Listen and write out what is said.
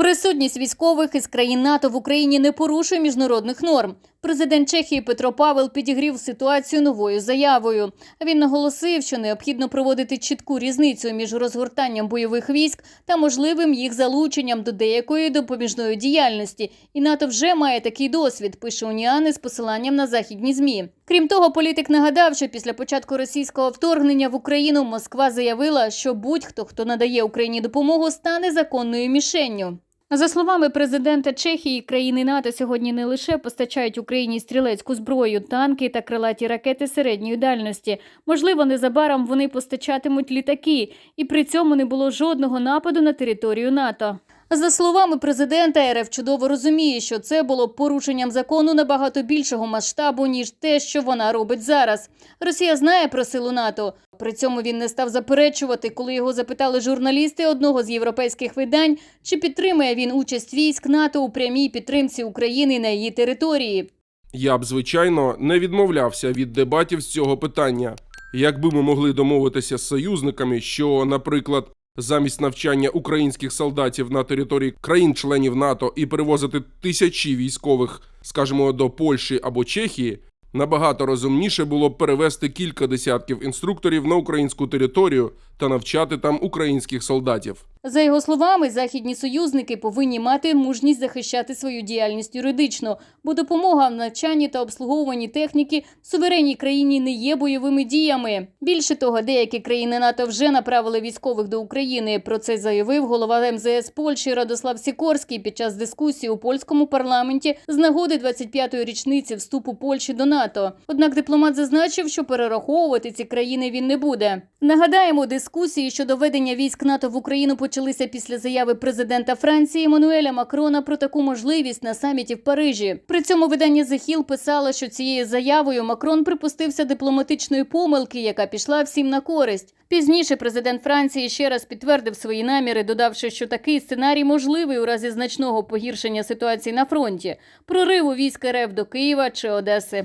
Присутність військових із країн НАТО в Україні не порушує міжнародних норм. Президент Чехії Петро Павел підігрів ситуацію новою заявою. Він наголосив, що необхідно проводити чітку різницю між розгортанням бойових військ та можливим їх залученням до деякої допоміжної діяльності. І НАТО вже має такий досвід, пише Уніани з посиланням на західні змі. Крім того, політик нагадав, що після початку російського вторгнення в Україну Москва заявила, що будь-хто, хто надає Україні допомогу, стане законною мішенню. За словами президента Чехії, країни НАТО сьогодні не лише постачають Україні стрілецьку зброю, танки та крилаті ракети середньої дальності. Можливо, незабаром вони постачатимуть літаки, і при цьому не було жодного нападу на територію НАТО. За словами президента, РФ чудово розуміє, що це було порушенням закону набагато більшого масштабу, ніж те, що вона робить зараз. Росія знає про силу НАТО. При цьому він не став заперечувати, коли його запитали журналісти одного з європейських видань, чи підтримує він участь військ НАТО у прямій підтримці України на її території. Я б, звичайно, не відмовлявся від дебатів з цього питання. Якби ми могли домовитися з союзниками, що, наприклад, замість навчання українських солдатів на території країн-членів НАТО і перевозити тисячі військових, скажімо, до Польщі або Чехії, набагато розумніше було б перевести кілька десятків інструкторів на українську територію та навчати там українських солдатів. За його словами, західні союзники повинні мати мужність захищати свою діяльність юридично, бо допомога в навчанні та обслуговуванні техніки в суверенній країні не є бойовими діями. Більше того, деякі країни НАТО вже направили військових до України. Про це заявив голова МЗС Польщі Радослав Сікорський під час дискусії у польському парламенті з нагоди 25-ї річниці вступу Польщі до НАТО. Однак дипломат зазначив, що перераховувати ці країни він не буде. Нагадаємо, дискусії щодо ведення військ НАТО в Україну почалися після заяви президента Франції Еммануеля Макрона про таку можливість на саміті в Парижі. При цьому видання Hill писало, що цією заявою Макрон припустився дипломатичної помилки, яка пішла всім на користь. Пізніше президент Франції ще раз підтвердив свої наміри, додавши, що такий сценарій можливий у разі значного погіршення ситуації на фронті, прориву військ РФ до Києва чи Одеси.